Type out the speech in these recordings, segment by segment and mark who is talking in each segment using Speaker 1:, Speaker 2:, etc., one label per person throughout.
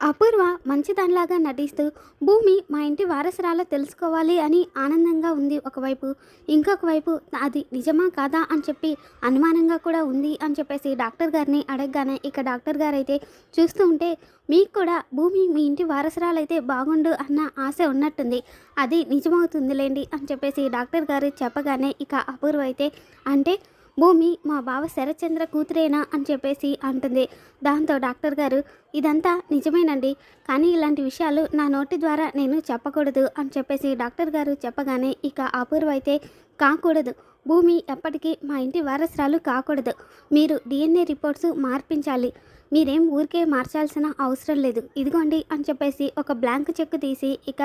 Speaker 1: అపూర్వ మంచిదానిలాగా నటిస్తూ భూమి మా ఇంటి వారసురాలు తెలుసుకోవాలి అని ఆనందంగా ఉంది ఒకవైపు. ఇంకొక వైపు అది నిజమా కాదా అని చెప్పి అనుమానంగా కూడా ఉంది అని చెప్పేసి డాక్టర్ గారిని అడగగానే ఇక డాక్టర్ గారు అయితే చూస్తూ ఉంటే మీకు కూడా భూమి మీ ఇంటి వారసురాలైతే బాగుండు అన్న ఆశ ఉన్నట్టుంది. అది నిజమవుతుందిలేండి అని చెప్పేసి డాక్టర్ గారు చెప్పగానే ఇక అపూర్వ అయితే అంటే భూమి మా బావ శరత్చంద్ర కూతురేనా అని చెప్పేసి అంటుంది. దాంతో డాక్టర్ గారు ఇదంతా నిజమేనండి. కానీ ఇలాంటి విషయాలు నా నోటి ద్వారా నేను చెప్పకూడదు అని చెప్పేసి డాక్టర్ గారు చెప్పగానే ఇక అపూర్వ అయితే కాకూడదు. భూమి ఎప్పటికీ మా ఇంటి వారసురాలు కాకూడదు. మీరు డిఎన్ఏ రిపోర్ట్స్ మార్పించాలి. మీరేం ఊరికే మార్చాల్సిన అవసరం లేదు. ఇదిగోండి అని చెప్పేసి ఒక బ్లాంక్ చెక్ తీసి ఇక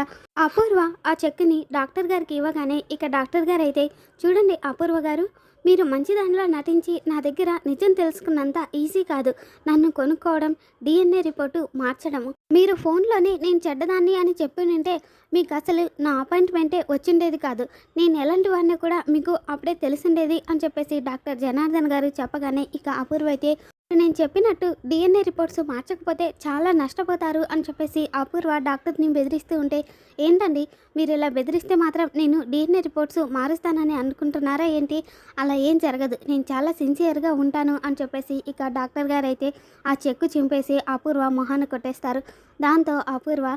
Speaker 1: అపూర్వ ఆ చెక్ని డాక్టర్ గారికి ఇవ్వగానే ఇక డాక్టర్ గారు అయితే చూడండి అపూర్వ గారు మీరు మంచి దానిలో నటించి నా దగ్గర నిజం తెలుసుకున్నంత ఈజీ కాదు. నన్ను కొనుక్కోవడం డిఎన్ఏ రిపోర్టు మార్చడం మీరు ఫోన్లోనే నేను చెడ్డదాన్ని అని చెప్పినంటే మీకు అసలు నా అపాయింట్మెంటే వచ్చిండేది కాదు. నేను ఎలాంటి వాడిని కూడా మీకు అప్పుడే తెలిసిండేది అని చెప్పేసి డాక్టర్ జనార్దన్ గారు చెప్పగానే ఇక అపూర్వ అయితే నేను చెప్పినట్టు డిఎన్ఏ రిపోర్ట్స్ మార్చకపోతే చాలా నష్టపోతారు అని చెప్పేసి అపూర్వ డాక్టర్ని బెదిరిస్తూ ఉంటే ఏంటండి? మీరు ఇలా బెదిరిస్తే మాత్రం నేను డిఎన్ఏ రిపోర్ట్స్ మారుస్తానని అనుకుంటున్నారా ఏంటి? అలా ఏం జరగదు. నేను చాలా సిన్సియర్గా ఉంటాను అని చెప్పేసి ఇక డాక్టర్ గారు అయితే ఆ చెక్కు చింపేసి అపూర్వ మొహాన్ని కొట్టేస్తారు. దాంతో అపూర్వ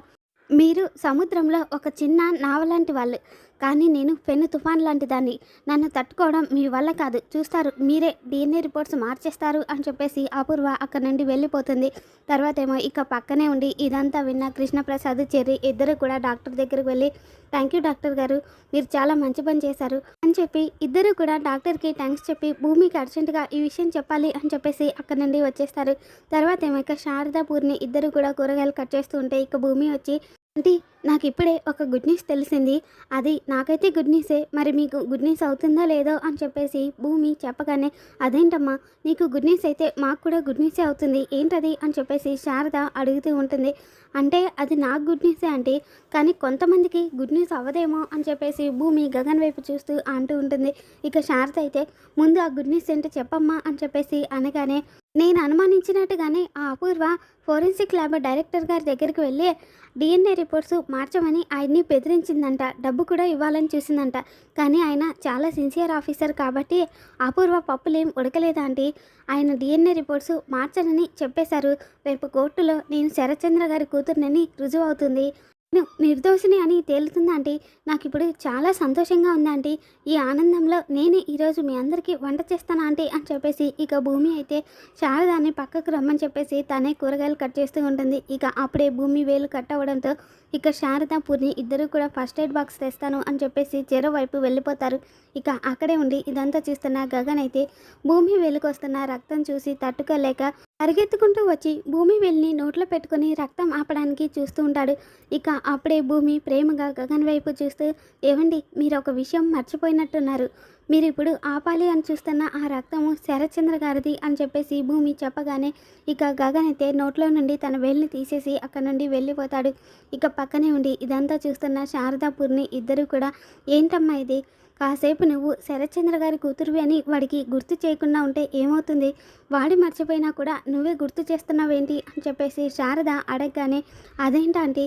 Speaker 1: మీరు సముద్రంలో ఒక చిన్న నావ లాంటి వాళ్ళు. కానీ నేను పెను తుఫాన్ లాంటి దాన్ని. నన్ను తట్టుకోవడం మీ వల్ల కాదు. చూస్తారు మీరే డిఎన్ఏ రిపోర్ట్స్ మార్చేస్తారు అని చెప్పేసి అపూర్వ అక్కడి నుండి వెళ్ళిపోతుంది. తర్వాత ఏమో ఇక పక్కనే ఉండి ఇదంతా విన్న కృష్ణప్రసాద్ చెర్రి ఇద్దరు కూడా డాక్టర్ దగ్గరికి వెళ్ళి థ్యాంక్ యూ డాక్టర్ గారు మీరు చాలా మంచి పని చేశారు అని చెప్పి ఇద్దరు కూడా డాక్టర్కి థ్యాంక్స్ చెప్పి భూమికి అర్జెంటుగా ఈ విషయం చెప్పాలి అని చెప్పేసి అక్కడి నుండి వచ్చేస్తారు. తర్వాత ఏమో ఇక శారదా పూర్ణి ఇద్దరు కూడా కూరగాయలు కట్ చేస్తూ ఉంటే ఇక భూమి వచ్చి ఆంటీ నాకు ఇప్పుడే ఒక గుడ్ న్యూస్ తెలిసింది. అది నాకైతే గుడ్ న్యూసే. మరి మీకు గుడ్ న్యూస్ అవుతుందో లేదో అని చెప్పేసి భూమి చెప్పగానే అదేంటమ్మా నీకు గుడ్ న్యూస్ అయితే మాకు కూడా గుడ్ న్యూసే అవుతుంది. ఏంటది? అని చెప్పేసి శారద అడుగుతూ ఉంటుంది. అంటే అది నాకు గుడ్ న్యూసే అంటే కానీ కొంతమందికి గుడ్ న్యూస్ అవ్వదేమో అని చెప్పేసి భూమి గగన్ వైపు చూస్తూ అంటూ ఉంటుంది. ఇక శారద అయితే ముందు ఆ గుడ్ న్యూస్ ఏంటో చెప్పమ్మా అని చెప్పేసి అనగానే నేను అనుమానించినట్టుగానే ఆ అపూర్వ ఫోరెన్సిక్ ల్యాబ్ డైరెక్టర్ గారి దగ్గరికి వెళ్ళి డిఎన్ఏ రిపోర్ట్స్ మార్చమని ఆయన్ని బెదిరించిందంట. డబ్బు కూడా ఇవ్వాలని చూసిందంట. కానీ ఆయన చాలా సిన్సియర్ ఆఫీసర్ కాబట్టి అపూర్వ పప్పులేం ఉడకలేదంటే ఆయన డిఎన్ఏ రిపోర్ట్స్ మార్చనని చెప్పేశారు. రేపు కోర్టులో నేను శరత్చంద్ర గారి కూతుర్నని రుజువు అవుతుంది నిర్దోషిని అని తేలుతుందా నాకు ఇప్పుడు చాలా సంతోషంగా ఉంది ఈ ఆనందంలో నేనే ఈరోజు మీ అందరికీ వంట చేస్తాను అంటే అని చెప్పేసి ఇక భూమి అయితే శారదాన్ని పక్కకు రమ్మని చెప్పేసి తనే కూరగాయలు కట్ చేస్తూ ఉంటుంది. ఇక అప్పుడే భూమి వేలు కట్ అవ్వడంతో ఇక శారద పూర్ణి ఇద్దరు కూడా ఫస్ట్ ఎయిడ్ బాక్స్ తెస్తాను అని చెప్పేసి చెరో వైపు వెళ్ళిపోతారు. ఇక అక్కడే ఉండి ఇదంతా చూస్తున్న గగన్ అయితే భూమి వేలుకు వస్తున్న రక్తం చూసి తట్టుకోలేక పరిగెత్తుకుంటూ వచ్చి భూమి వెళ్ళి నోట్లో పెట్టుకుని రక్తం ఆపడానికి చూస్తూ ఉంటాడు. ఇక అప్పుడే భూమి ప్రేమగా గగన్ వైపు చూస్తూ ఏవండి మీరు ఒక విషయం మర్చిపోయినట్టున్నారు. మీరు ఇప్పుడు ఆపాలి అని చూస్తున్న ఆ రక్తము శరత్చంద్ర గారిది అని చెప్పేసి భూమి చెప్పగానే ఇక గగన్ అయితే నోట్లో నుండి తన వేలిని తీసేసి అక్కడ నుండి వెళ్ళిపోతాడు. ఇక పక్కనే ఉండి ఇదంతా చూస్తున్న శారదాపూర్ని ఇద్దరు కూడా ఏంటమ్మా ఇది? కాసేపు నువ్వు శరత్చంద్ర గారి కూతురువి అని వాడికి గుర్తు చేయకుండా ఉంటే ఏమవుతుంది? వాడి మర్చిపోయినా కూడా నువ్వే గుర్తు చేస్తున్నావేంటి? అని చెప్పేసి శారద అడగగానే అదేంటంటే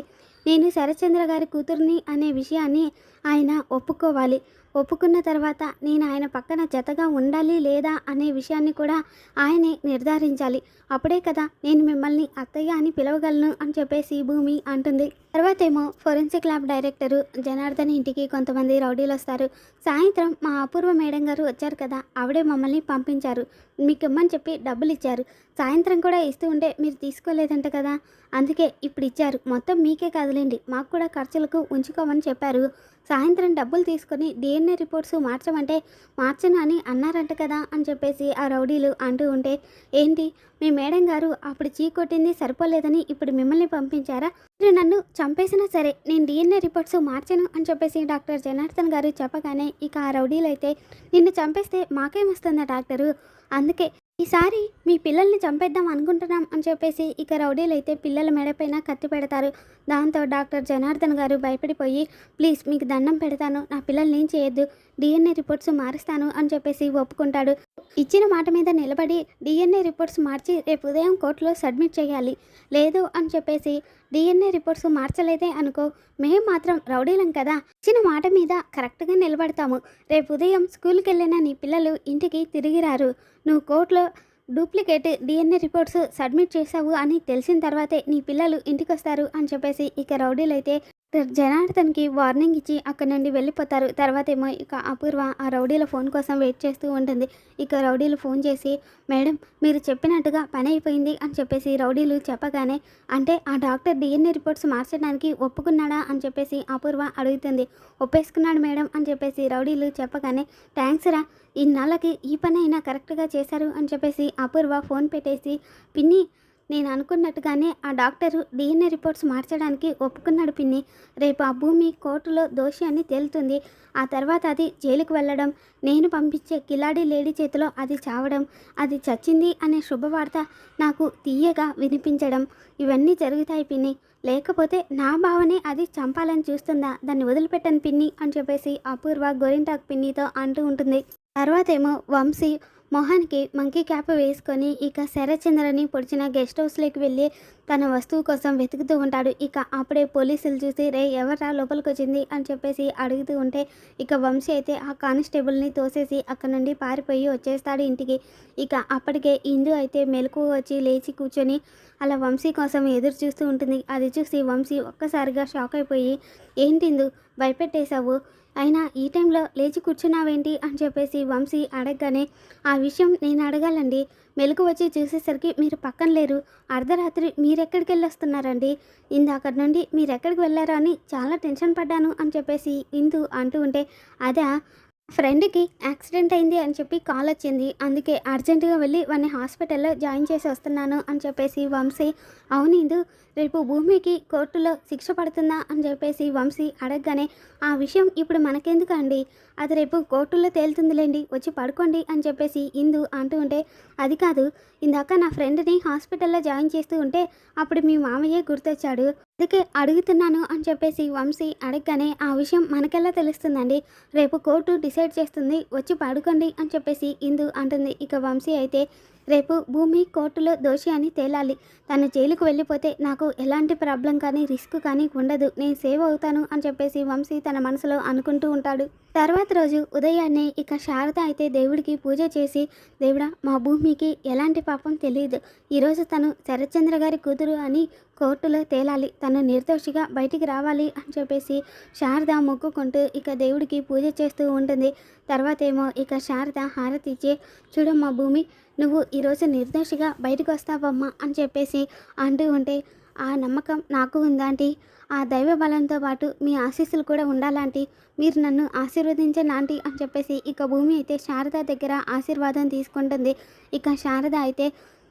Speaker 1: నేను శరత్చంద్ర గారి కూతుర్ని అనే విషయాన్ని ఆయన ఒప్పుకోవాలి. ఒప్పుకున్న తర్వాత నేను ఆయన పక్కన జతగా ఉండాలి లేదా అనే విషయాన్ని కూడా ఆయనే నిర్ధారించాలి. అప్పుడే కదా నేను మిమ్మల్ని అత్తయ్య అని పిలవగలను అని చెప్పేసి భూమి అంటుంది. తర్వాత ఏమో ఫోరెన్సిక్ ల్యాబ్ డైరెక్టరు జనార్దన్ ఇంటికి కొంతమంది రౌడీలు వస్తారు. సాయంత్రం మా అపూర్వ మేడం గారు వచ్చారు కదా ఆవిడే మమ్మల్ని పంపించారు. మీకు ఇమ్మని చెప్పి డబ్బులు ఇచ్చారు సాయంత్రం కూడా ఇస్తూ ఉంటే మీరు తీసుకోలేదంట కదా? అందుకే ఇప్పుడు ఇచ్చారు. మొత్తం మీకే కదలండి. మాకు కూడా ఖర్చులకు ఉంచుకోమని చెప్పారు. సాయంత్రం డబ్బులు తీసుకొని డిఎన్ఏ రిపోర్ట్స్ మార్చమంటే మార్చను అని అన్నారంట కదా అని చెప్పేసి ఆ రౌడీలు అంటూ ఉంటే ఏంటి? మీ మేడం గారు అప్పుడు చీ కొట్టింది సరిపోలేదని ఇప్పుడు మిమ్మల్ని పంపించారా? మీరు నన్ను చంపేసినా సరే నేను డిఎన్ఏ రిపోర్ట్స్ మార్చను అని చెప్పేసి డాక్టర్ జనార్దన్ గారు చెప్పగానే ఇక ఆ రౌడీలు అయితే నిన్ను చంపేస్తే మాకేమొస్తుందా డాక్టరు? అందుకే ఈసారి మీ పిల్లల్ని చంపేద్దాం అనుకుంటున్నాం అని చెప్పేసి ఇక రౌడీలు అయితే పిల్లల మెడపైన కత్తి పెడతారు. దాంతో డాక్టర్ జనార్దన్ గారు భయపడిపోయి ప్లీజ్ మీకు దండం పెడతాను. నా పిల్లల్ని చేయొద్దు. డిఎన్ఏ రిపోర్ట్స్ మారుస్తాను అని చెప్పేసి ఒప్పుకుంటాడు. ఇచ్చిన మాట మీద నిలబడి డిఎన్ఏ రిపోర్ట్స్ మార్చి రేపు ఉదయం కోర్టులో సబ్మిట్ చేయాలి. లేదు అని చెప్పేసి డిఎన్ఏ రిపోర్ట్స్ మార్చలేదే అనుకో మేము మాత్రం రౌడీలం కదా. ఇచ్చిన మాట మీద కరెక్ట్గా నిలబడతాము. రేపు ఉదయం స్కూల్కి వెళ్ళిన నీ పిల్లలు ఇంటికి తిరిగి రారు. నువ్వు కోర్టులో డూప్లికేట్ డిఎన్ఏ రిపోర్ట్స్ సబ్మిట్ చేసావు అని తెలిసిన తర్వాతే నీ పిల్లలు ఇంటికి వస్తారు అని చెప్పేసి ఇక రౌడీలు అయితే జనార్దన్కి వార్నింగ్ ఇచ్చి అక్కడి నుండి వెళ్ళిపోతారు. తర్వాత ఏమో ఇక అపూర్వ ఆ రౌడీల ఫోన్ కోసం వెయిట్ చేస్తూ ఉంటుంది. ఇక రౌడీలు ఫోన్ చేసి మేడం మీరు చెప్పినట్టుగా పని అయిపోయింది అని చెప్పేసి రౌడీలు చెప్పగానే అంటే ఆ డాక్టర్ డిఎన్ఏ రిపోర్ట్స్ మార్చడానికి ఒప్పుకున్నాడా అని చెప్పేసి అపూర్వ అడుగుతుంది. ఒప్పేసుకున్నాడు మేడం అని చెప్పేసి రౌడీలు చెప్పగానే థ్యాంక్స్ రా ఇన్నాళ్ళకి ఈ పని అయినా కరెక్ట్గా చేశారు అని చెప్పేసి అపూర్వ ఫోన్ పెట్టేసి పిన్ని నేను అనుకున్నట్టుగానే ఆ డాక్టరు డిఎన్ఏ రిపోర్ట్స్ మార్చడానికి ఒప్పుకున్నాడు పిన్ని. రేపు ఆ భూమి కోర్టులో దోషి అని తేలుతుంది. ఆ తర్వాత అది జైలుకు వెళ్ళడం నేను పంపించే కిలాడి లేడీ చేతిలో అది చావడం అది చచ్చింది అనే శుభవార్త నాకు తీయగా వినిపించడం ఇవన్నీ జరుగుతాయి పిన్ని. లేకపోతే నా భావనే అది చంపాలని చూస్తుందా? దాన్ని వదిలిపెట్టను పిన్ని అని చెప్పేసి అపూర్వ గోరింటాకు పిన్నితో అంటూ ఉంటుంది. తర్వాత ఏమో వంశీ మొహానికి మంకీ క్యాప్ వేసుకొని ఇక శరచంద్రని పొడిచిన గెస్ట్ హౌస్లోకి వెళ్ళి తన వస్తువు కోసం వెతుకుతూ ఉంటాడు. ఇక అప్పుడే పోలీసులు చూసి రే ఎవరా లోపలికి వచ్చింది అని చెప్పేసి అడుగుతూ ఉంటే ఇక వంశీ అయితే ఆ కానిస్టేబుల్ని తోసేసి అక్కడ నుండి పారిపోయి వచ్చేస్తాడు ఇంటికి. ఇక అప్పటికే ఇందు అయితే మెలకు వచ్చి లేచి కూర్చొని అలా వంశీ కోసం ఎదురు చూస్తూ ఉంటుంది. అది చూసి వంశీ ఒక్కసారిగా షాక్ అయిపోయి ఏంటిందు భయపెట్టేశావు? అయినా ఈ టైంలో లేచి కూర్చున్నావేంటి అని చెప్పేసి వంశీ అడగగానే ఆ విషయం నేను అడగాలండి. మెలకు వచ్చి చూసేసరికి మీరు పక్కన లేరు. అర్ధరాత్రి మీరెక్కడికి వెళ్ళొస్తున్నారండి? ఇందాక నుండి మీరెక్కడికి వెళ్ళారా అని చాలా టెన్షన్ పడ్డాను అని చెప్పేసి ఇందు అంటూ ఉంటే అదా ఫ్రెండ్కి యాక్సిడెంట్ అయింది అని చెప్పి కాల్ వచ్చింది. అందుకే అర్జెంటుగా వెళ్ళి వాడిని హాస్పిటల్లో జాయిన్ చేసి వస్తున్నాను అని చెప్పేసి వంశీ అవును ఇందు రేపు భూమికి కోర్టులో శిక్ష పడుతుందా అని చెప్పేసి వంశీ అడగగానే ఆ విషయం ఇప్పుడు మనకెందుకు అండి అది రేపు కోర్టులో తేలుతుందిలేండి వచ్చి పడుకోండి అని చెప్పేసి ఇందు అంటూ ఉంటే అది కాదు ఇందాక నా ఫ్రెండ్ని హాస్పిటల్లో జాయిన్ చేస్తూ ఉంటే అప్పుడు మీ మామయ్య గుర్తొచ్చాడు. అందుకే అడుగుతున్నాను అని చెప్పేసి వంశీ అడగగానే ఆ విషయం మనకెలా తెలుస్తుందండి? రేపు కోర్టు డిసైడ్ చేస్తుంది వచ్చి పడుకోండి అని చెప్పేసి ఇందు అంటుంది. ఇక వంశీ అయితే రేపు భూమి కోర్టులో దోషి అని తేలాలి. తను జైలుకు వెళ్ళిపోతే నాకు ఎలాంటి ప్రాబ్లం కానీ రిస్క్ కానీ ఉండదు. నేను సేవ్ అవుతాను అని చెప్పేసి వంశీ తన మనసులో అనుకుంటూ ఉంటాడు. తర్వాత రోజు ఉదయాన్నే ఇక శారద అయితే దేవుడికి పూజ చేసి దేవుడా మా భూమికి ఎలాంటి పాపం తెలియదు. ఈరోజు తను శరత్చంద్ర గారి కూతురు అని కోర్టులో తేలాలి. తను నిర్దోషిగా బయటికి రావాలి అని చెప్పేసి శారద మొక్కుకుంటూ ఇక దేవుడికి పూజ చేస్తూ ఉంటుంది. తర్వాత ఏమో ఇక శారద హారతి ఇచ్చి చూడమ్మా భూమి నువ్వు ఈరోజు నిర్దోషిగా బయటకు వస్తావమ్మా అని చెప్పేసి అంటూ ఉంటే ఆ నమ్మకం నాకు ఉందాంటి ఆ దైవ బలంతో పాటు మీ ఆశీస్సులు కూడా ఉండాలంటి మీరు నన్ను ఆశీర్వదించలాంటి అని చెప్పేసి ఇక భూమి అయితే శారద దగ్గర ఆశీర్వాదం తీసుకుంటుంది. ఇక శారద అయితే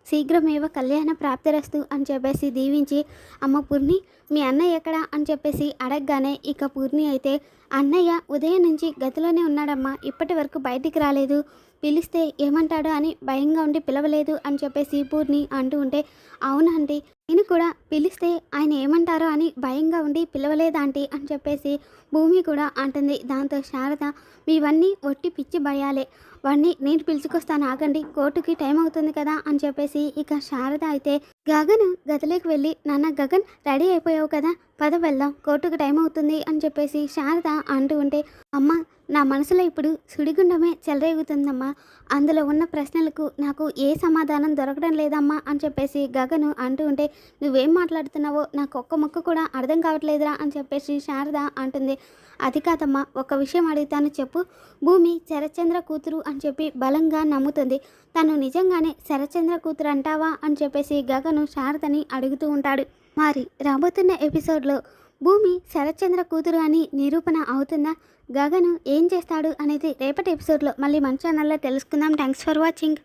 Speaker 1: శీఘ్రమేవ కళ్యాణ ప్రాప్తిరస్తు అని చెప్పేసి దీవించి అమ్మ పూర్ణి మీ అన్నయ్య ఎక్కడా? అని చెప్పేసి అడగగానే ఇక పూర్ణి అయితే అన్నయ్య ఉదయం నుంచి గదిలోనే ఉన్నాడమ్మా ఇప్పటి వరకు బయటికి రాలేదు. పిలిస్తే ఏమంటాడో అని భయంగా ఉండి పిలవలేదు అని చెప్పేసి పూర్ణి అంటూ ఉంటే అవునండి నేను కూడా పిలిస్తే ఆయన ఏమంటారో అని భయంగా ఉండి పిలవలేదాంటి అని చెప్పేసి భూమి కూడా అంటుంది. దాంతో శారద మీవన్నీ ఒట్టి పిచ్చి భయాలే. వాడిని నేను పిలుచుకొస్తాను ఆగండి కోర్టుకి టైం అవుతుంది కదా అని చెప్పేసి ఇక శారద అయితే గగన్ గదిలోకి వెళ్ళి నాన్న గగన్ రెడీ అయిపోయావు కదా పద వెళ్దాం కోర్టుకు టైం అవుతుంది అని చెప్పేసి శారద అంటూ ఉంటే అమ్మ నా మనసులో ఇప్పుడు సుడిగుండమే చెలరేగుతుందమ్మా. అందులో ఉన్న ప్రశ్నలకు నాకు ఏ సమాధానం దొరకడం లేదమ్మా అని చెప్పేసి గగను అంటూ ఉంటే నువ్వేం మాట్లాడుతున్నావో నాకు ఒక్క ముక్క కూడా అర్థం కావట్లేదురా అని చెప్పేసి శారద అంటుంది. అది కాదమ్మా ఒక విషయం అడుగుతాను చెప్పు. భూమి శరచంద్ర కూతురు అని చెప్పి బలంగా నమ్ముతుంది. తను నిజంగానే శరచంద్ర కూతురు అంటావా అని చెప్పేసి గగను శారదని అడుగుతూ ఉంటాడు. మరి రాబోతున్న ఎపిసోడ్లో భూమి శరత్చంద్ర కూతురు అని నిరూపణ అవుతుందా? గగను ఏం చేస్తాడు అనేది రేపటి ఎపిసోడ్లో మళ్ళీ మన ఛానల్లో తెలుసుకుందాం. Thanks for watching